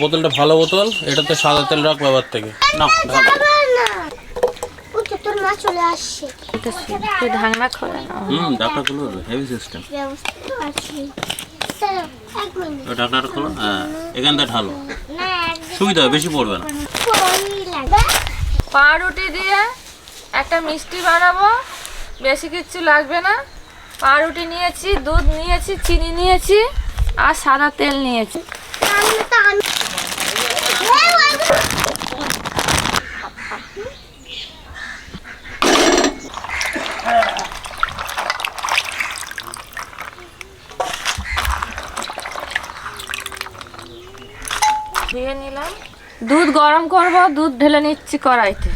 বোতলটা ভালো বোতল এটাতে সাদা তেল রাখব এবার থেকে। না। না তো না তো হ্যাঁ ঢালো। সুবিধা হবে বেশি পড়বে না। পাউরুটি দিয়ে একটা মিষ্টি বানাবো বেশি কিচ্ছু লাগবে না। পাউরুটি নিয়েছি দুধ নিয়েছি চিনি নিয়েছি আর সাদা তেল নিয়েছি। নিলাম। দুধ গরম করব দুধ ঢেলে নিচ্ছি কড়াইতে।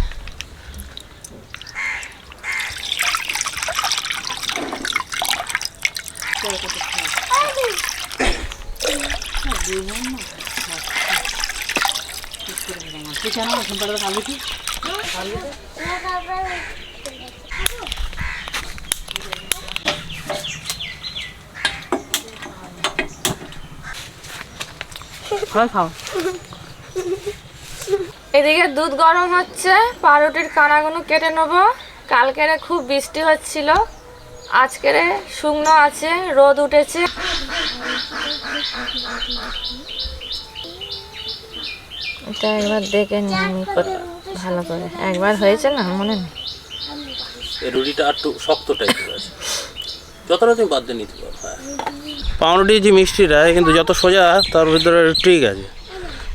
এদিকে দুধ গরম হচ্ছে পাউরুটির কানাগুলো কেটে নেব। কালকেরে খুব বৃষ্টি হচ্ছিল। আজকেরে শুকনো আছে, রোদ উঠেছে। এটা একবার দেখে নিই ভালো করে। একবার হয়েছে না, মনে নেই? রুটিটা একটু শক্ত টাইপের আছে। যতটা তুমি বাদ দিয়ে নিতে পারো। হ্যাঁ। পাউরুটির যে মিষ্টিটা কিন্তু যত সোজা, তার ভিতরে ট্রিক আছে।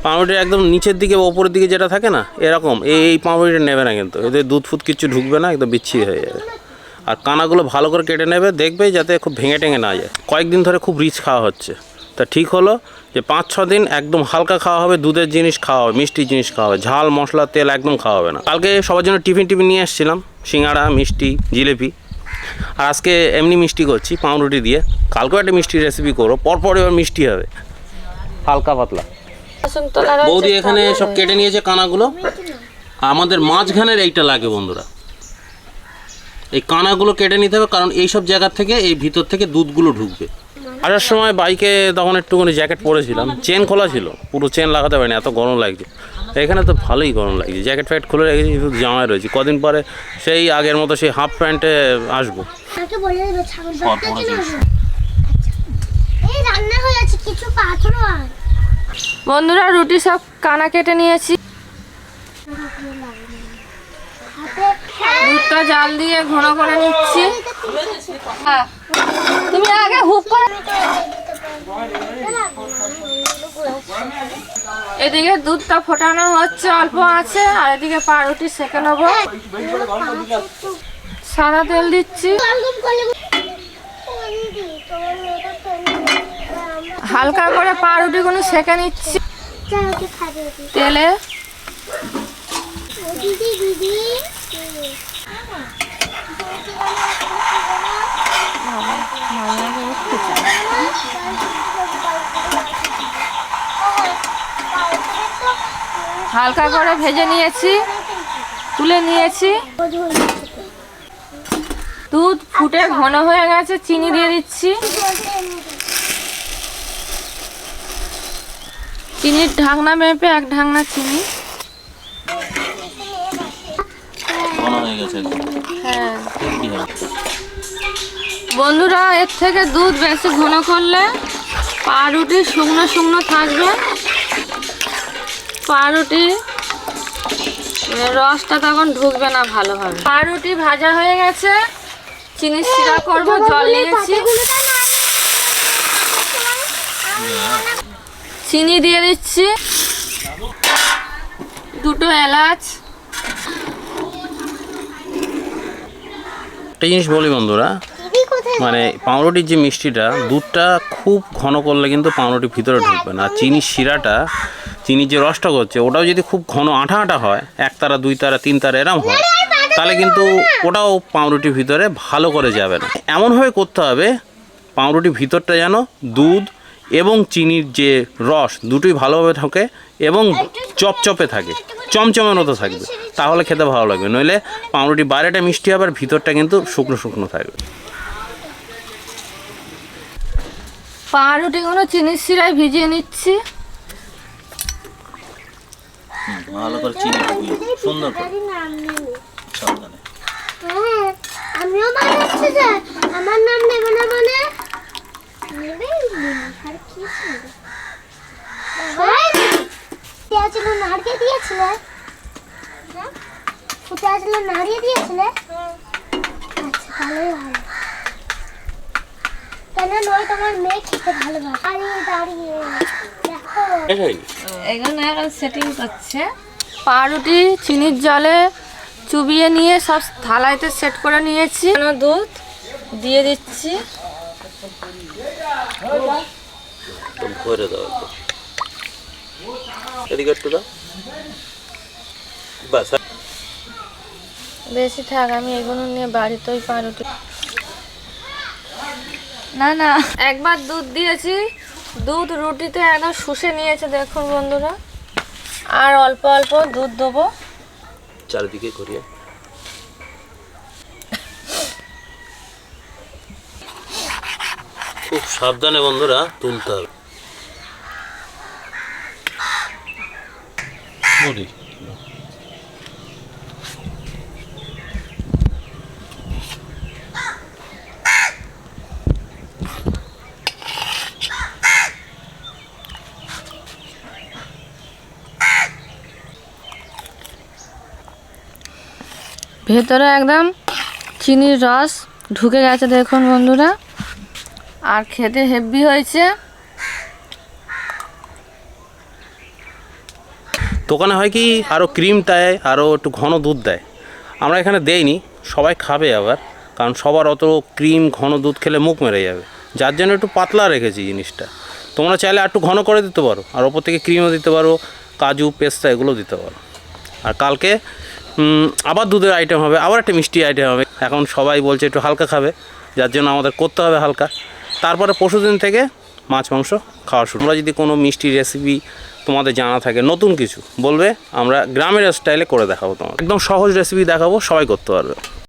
পাউরুটি একদম নিচের দিকে বা ওপরের দিকে যেটা থাকে না, এরকম। এই পাউরুটিটা নেবে না কিন্তু। এতে দুধ ফুদ কিছু ঢুকবে না, একদম বিচ্ছিরি হয়ে যাবে। আর কানাগুলো ভালো করে কেটে নেবে দেখবে যাতে খুব ভেঙে টেঙে না যায়। কয়েকদিন ধরে খুব রিচ খাওয়া হচ্ছে। তা ঠিক হলো যে পাঁচ ছ দিন একদম হালকা খাওয়া হবে দুধের জিনিস খাওয়া হবে মিষ্টি জিনিস খাওয়া হবে ঝাল মশলা তেল একদম খাওয়া হবে না। কালকে সবার জন্য টিফিন টিফিন নিয়ে এসেছিলাম সিঙ্গাড়া মিষ্টি জিলেপি। আর আজকে এমনি মিষ্টি করছি পাউরুটি দিয়ে। কালকেও একটা মিষ্টি রেসিপি করো পরপর এবার মিষ্টি হবে। হালকা পাতলা। বৌদি এখানে সব কেটে নিয়েছে কানাগুলো। আমাদের মাঝখানের এইটা লাগে বন্ধুরা। এই কানাগুলো কেটে নিতে হবে কারণ এই সব জায়গা থেকে এই ভিতর থেকে দুধগুলো ঢুকবে। আসার সময় বাইকে তখন একটুখানি জ্যাকেট পরেছিলাম চেন খোলা ছিল পুরো চেন লাগাতে পারিনি এত গরম লাগছে। এখানে তো ভালোই গরম লাগছে জ্যাকেট ফ্যাকেট খুলে রেখেছি শুধু জামায় রয়েছে। কদিন পরে সেই আগের মতো সেই হাফ প্যান্টে আসব। আর বন্ধুরা রুটি সব কানা কেটে নিয়েছি। হাতে জাল দিয়ে ঘন করে নিচ্ছি। হ্যাঁ। তুমি আগে হুপ করে এদিকে দুধটা ফোটানো হচ্ছে, অল্প আছে, আর এদিকে পাউরুটি সেকে নেব। সাদা তেল দিচ্ছি। হালকা করে পাউরুটিগুলো সেকে নিচ্ছি। তেলে। দিদি দিদি। হালকা করে ভেজে নিয়েছি, তুলে নিয়েছি। দুধ ফুটে ঘন হয়ে গেছে, চিনি দিয়ে দিচ্ছি। চিনির ঢাকনা মেপে এক ঢাকনা চিনি। হয়ে গেছে। হ্যাঁ। বন্ধুরা এর থেকে দুধ বেশি ঘন করলে পাউরুটি শুকনো শুকনো থাকবে। পাউরুটি রসটা তখন ঢুকবে না ভালোভাবে। পাউরুটি ভাজা হয়ে গেছে। চিনি শিরা করব জল নিয়েছি। চিনি দিয়ে দিচ্ছি। দুটো এলাচ। একটা জিনিস বলি বন্ধুরা মানে পাউরুটির যে মিষ্টিটা, দুধটা খুব ঘন করলে কিন্তু পাউরুটির ভিতরে ঢুকবে না। আর চিনির শিরাটা, চিনির যে রসটা করছে, ওটাও যদি খুব ঘন আঠা আঠা হয়, এক তারা, দুই তারা, তিন তারা এরম হয়, তাহলে কিন্তু ওটাও পাউরুটির ভিতরে ভালো করে যাবে না। এমনভাবে করতে হবে পাউরুটির ভিতরটা যেন দুধ এবং চিনির যে রস, দুটোই ভালোভাবে থাকে এবং চপচপে থাকে চমচমের মতো থাকবে। তাহলে খেতে ভালো লাগবে। নইলে পাউরুটি বাইরেটা মিষ্টি হবে আর ভিতরটা কিন্তু শুকনো শুকনো থাকবে। পাউরুটিগুলো চিনির শিরায় ভিজিয়ে নিচ্ছি। ভালো করে চিনি সুন্দর করে। সাবধানে। হ্যাঁ আমিও বানাচ্ছি যে। আমার নাম নেবে না মানে? নেবে? আর কি দেওয়া নাড়িয়ে দিয়েছিলে? ফুটে আসলে নাড়িয়ে দিয়েছিলে? আচ্ছা ভালোই ভালো কেন নয় তোমার মেয়ে খেতে ভালোবাসে। দাঁড়িয়ে দাঁড়িয়ে। দেখো। এখানে। এখন সেটিং করছে। পাউরুটি চিনির জলে চুবিয়ে নিয়ে সব থালাইতে সেট করে নিয়েছি। এখানে দুধ দিয়ে দিচ্ছি। ভরে দাও এদিকে একটু দাও। বাস বেশি থাক আমি এগুলো নিয়ে বাড়িতেই পাউরুটি না না একবার দুধ দিয়েছি। দুধ রুটিতে একদম শুষে নিয়েছে দেখুন বন্ধুরা। আর অল্প অল্প দুধ দেবো। চারিদিকে ঘুরিয়ে। খুব সাবধানে বন্ধুরা তুলতে হবে। বুড়ি ভেতরে একদম চিনির রস ঢুকে গেছে দেখুন বন্ধুরা। আর খেতে হেভি হয়েছে। দোকানে হয় কি আরও ক্রিম দেয় আরও একটু ঘন দুধ দেয়। আমরা এখানে দেইনি, সবাই খাবে আবার, কারণ সবার অত ক্রিম, ঘন দুধ খেলে মুখ মেরে যাবে। যার জন্য একটু পাতলা রেখেছি জিনিসটা। তোমরা চাইলে একটু ঘন করে দিতে পারো, আর ওপর থেকে ক্রিমও দিতে পারো, কাজু, পেস্তা এগুলো দিতে পারো। আর কালকে আবার দুধের আইটেম হবে, আবার একটা মিষ্টি আইটেম হবে। এখন সবাই বলছে একটু হালকা খাবে, যার জন্য আমাদের করতে হবে হালকা। তারপরে পরশুদিন থেকে মাছ, মাংস খাওয়া শুরু। তোমরা যদি কোনো মিষ্টি রেসিপি তোমাদের জানা থাকে, নতুন কিছু। বলবে, আমরা গ্রামের স্টাইলে করে দেখাবো তোমাকে একদম সহজ রেসিপি দেখাবো, সবাই করতে পারবে।